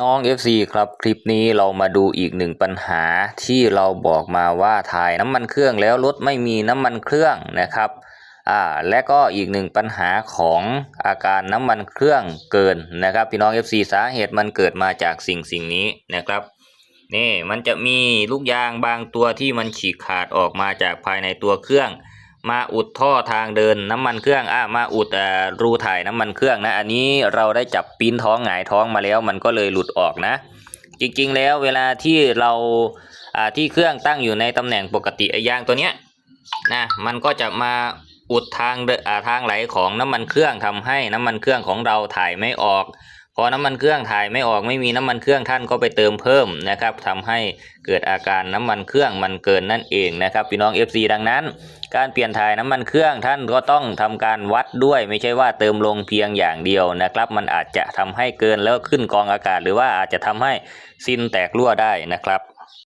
น้อง FC ครับคลิปนี้เรามาดูอีกหนึ่งปัญหาที่เราบอกมาว่าถ่ายน้ำมันเครื่องแล้วรถไม่มีน้ำมันเครื่องนะครับอ่าและก็อีกหนึ่งปัญหาของอาการน้ำมันเครื่องเกินนะครับ พี่น้อง FC สาเหตุมันเกิดมาจากสิ่งสิ่งนี้นะครับนี่มันจะมีลูกยางบางตัวที่มันฉีกขาดออกมาจากภายในตัวเครื่อง มาอุดท่อทางเดินน้ำมันเครื่องอะมาอุดอ่รูถ่ายน้ำมันเครื่องนะ อันนี้เราได้จับปีนท้องหงายท้องมาแล้วมันก็เลยหลุดออกนะ จริงๆแล้วเวลาที่เราอ่าที่เครื่องตั้งอยู่ในตำแหน่งปกติไอ้ยางตัวเนี้ยนะมันก็จะมาอุดทางอ่าทางไหลของน้ำมันเครื่องทำให้น้ำมันเครื่องของเราถ่ายไม่ออก พอน้ำมันเครื่องถ่ายไม่ออกไม่มีน้ำมันเครื่องท่านก็ไปเติมเพิ่มนะครับทำให้เกิดอาการน้ำมันเครื่องมันเกินนั่นเองนะครับพี่น้อง FC ดังนั้น การเปลี่ยนถ่ายน้ำมันเครื่องท่านก็ต้องทำการวัดด้วย ไม่ใช่ว่าเติมลงเพียงอย่างเดียวนะครับ มันอาจจะทำให้เกินแล้วขึ้นกองอากาศ หรือว่าอาจจะทำให้ซินแตกรั่วได้นะครับ